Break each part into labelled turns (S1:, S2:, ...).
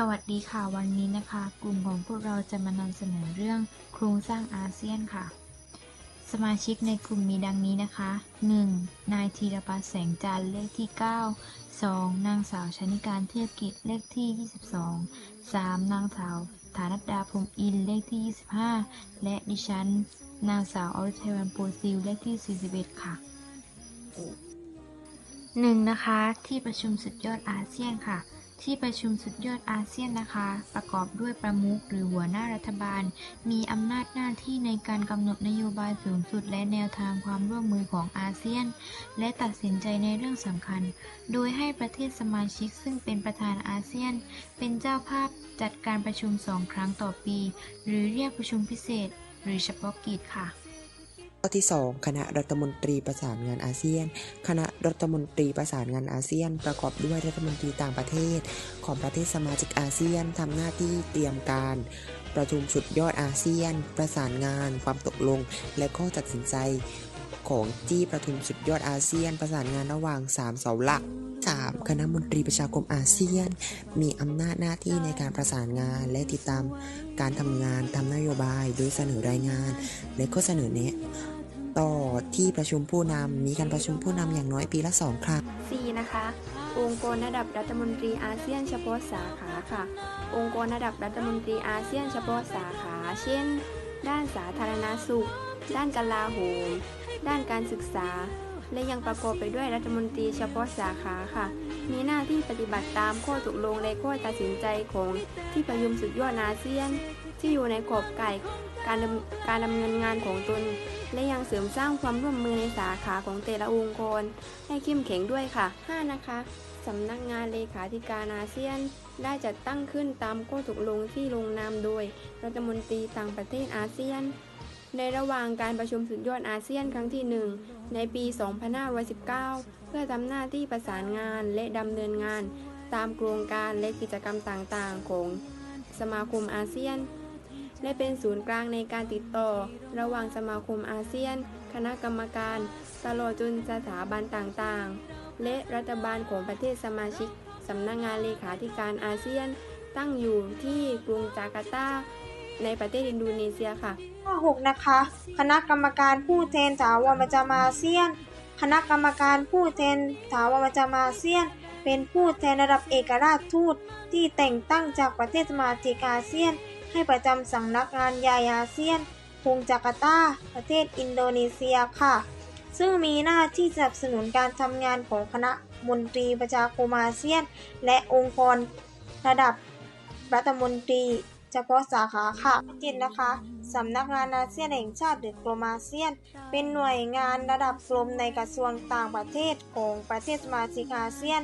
S1: สวัสดีค่ะ วันนี้นะคะ กลุ่มของพวกเราจะมานำเสนอเรื่องโครงสร้างอาเซียนค่ะ สมาชิกในกลุ่มมีดังนี้นะคะ 1. นายธีรพัฒน์แสงจันทร์เลขที่ 9 2. นางสาวชนิการเทียบกิจเลขที่ 22 3. นางสาวฐานัดดาพรมอินเลขที่ 25 และดิฉัน นางสาวอริเทวันโปรซิลเลขที่ 41 ค่ะหนึ่งนะคะ ที่ประชุมสุดยอดอาเซียนค่ะ ที่ประชุมสุดยอดอาเซียนนะคะ ประกอบด้วยประมุขหรือหัวหน้ารัฐบาล มีอำนาจหน้าที่ในการกำหนดนโยบายสูงสุดและแนวทางความร่วมมือของอาเซียน และตัดสินใจในเรื่องสำคัญ โดยให้ประเทศสมาชิกซึ่งเป็นประธานอาเซียน เป็นเจ้าภาพจัดการประชุมสองครั้งต่อปี หรือเรียกประชุมพิเศษ หรือเฉพาะกิจค่ะ
S2: ข้อที่ 2 คณะรัฐมนตรีประสานงานอาเซียน คณะรัฐมนตรีประสานงานอาเซียน ประกอบด้วยรัฐมนตรีต่างประเทศ ของประเทศสมาชิกอาเซียนทำหน้าที่เตรียมการประชุมสุดยอดอาเซียน ประสานงาน ความตกลง และข้อตัดสินใจของที่ประชุมสุดยอดอาเซียน ประสานงานระหว่าง 3 เสาหลัก 3. คณะมนตรีประชาคมอาเซียน มีอำนาจหน้าที่ในการประสานงานและติดตามการทำงานทำนโยบาย โดยเสนอรายงาน และข้อเสนอแนะ ต่อที่ประชุมผู้นำมีการประชุมผู้นำอย่างน้อยปีละสองครั้ง
S3: 4 นะคะ องค์กรระดับรัฐมนตรีอาเซียนเฉพาะสาขาค่ะ องค์กรระดับรัฐมนตรีอาเซียนเฉพาะสาขา เช่น ด้านสาธารณสุข ด้านกลาโหม ด้านการศึกษา และยังประกอบไปด้วยรัฐมนตรีเฉพาะสาขาค่ะ มีหน้าที่ปฏิบัติตามข้อตกลงและข้อตัดสินใจของที่ประชุมสุดยอดอาเซียน ที่อยู่ในขอบไก่การดำการดำเนินงานของตน และยังเสริมสร้างความร่วมมือในสาขาของแต่ละองค์กร ให้เข้มแข็งด้วยค่ะ 5 นะคะสำนักงานเลขาธิการอาเซียน ได้จัดตั้งขึ้นตามข้อตกลงที่ลงนามโดยรัฐมนตรีต่างประเทศอาเซียน ในระหว่างการประชุมสุดยอดอาเซียนครั้งที่ 1 ในปี 2519 เพื่อทำหน้าที่ประสานงานและดำเนินงาน ตามโครงการและกิจกรรมต่างๆ ของสมาคมอาเซียน และเป็นศูนย์กลางในการติดต่อ ระหว่างสมาคมอาเซียน คณะกรรมการ ตลอดจนสถาบันต่างๆ และรัฐบาลของประเทศสมาชิกสำนักงานเลขาธิการอาเซียน ตั้งอยู่ที่กรุงจาการ์ตา ในประเทศอินโดนีเซียค่ะ
S4: ข้อ6นะคะ คณะกรรมการผู้แทนถาวรประจำอาเซียน คณะกรรมการผู้แทนถาวรประจำอาเซียน เป็นผู้แทนระดับเอกราชทูตที่แต่งตั้งจากประเทศสมาชิกอาเซียน ให้ประจำสำนักงานใหญ่อาเซียนกรุงจาการ์ตา ประเทศอินโดนีเซียค่ะ ซึ่งมีหน้าที่สนับสนุนการทำงานของคณะมนตรีประชาคมอาเซียน และองค์กรระดับรัฐมนตรีเฉพาะสาขาค่ะจิตนะคะสำนักงานอาเซียนแห่งชาติหรือกรมอาเซียน เป็นหน่วยงานระดับกรมในกระทรวงต่างประเทศของประเทศสมาชิกอาเซียน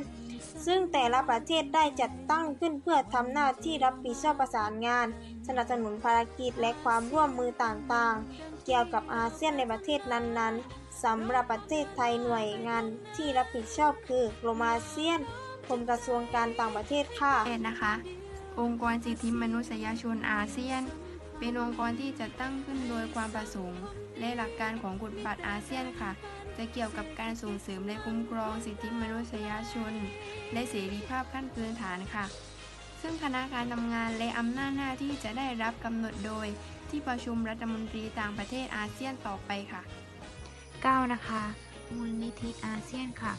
S4: ซึ่งแต่ละประเทศได้จัดตั้งขึ้นเพื่อทำหน้าที่รับผิดชอบประสานงาน สนับสนุนภารกิจและความร่วมมือต่างๆ เกี่ยวกับอาเซียนในประเทศนั้นๆสำหรับประเทศไทยหน่วยงานที่รับผิดชอบคือกรมอาเซียนกรมกระทรวงการต่างประเทศค่ะ
S3: แปดนะคะ องค์กรสิทธิมนุษยชนอาเซียน เป็นองค์กรที่จัดตั้งขึ้นโดยความประสงค์ และหลักการของกฎบัตรอาเซียนค่ะ จะเกี่ยวกับการส่งเสริมและคุ้มครองสิทธิมนุษยชน และเสรีภาพขั้นพื้นฐานค่ะ ซึ่งคณะการทำงานและอำนาจหน้าที่จะได้รับกำหนดโดย ที่ประชุมรัฐมนตรีต่างประเทศอาเซียนต่อไปค่ะ
S1: 9 นะคะ มูลนิธิอาเซียนค่ะ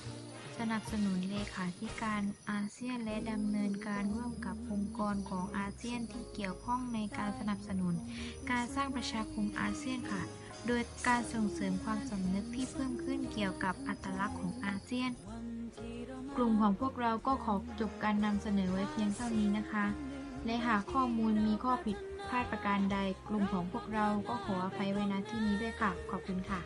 S1: สนับสนุนเลขาธิการอาเซียนและดำเนินการร่วมกับองค์กรของอาเซียนที่เกี่ยวข้องในการสนับสนุน การสร้างประชาคมอาเซียนค่ะ โดยการส่งเสริมความสำนึกที่เพิ่มขึ้นเกี่ยวกับอัตลักษณ์ของอาเซียน กลุ่มของพวกเราก็ขอจบการนำเสนอไว้เพียงเท่านี้นะคะ และหากข้อมูลมีข้อผิดพลาดประการใด กลุ่มของพวกเราก็ขออภัยไว้ณที่นี้ด้วยค่ะ ขอบคุณค่ะ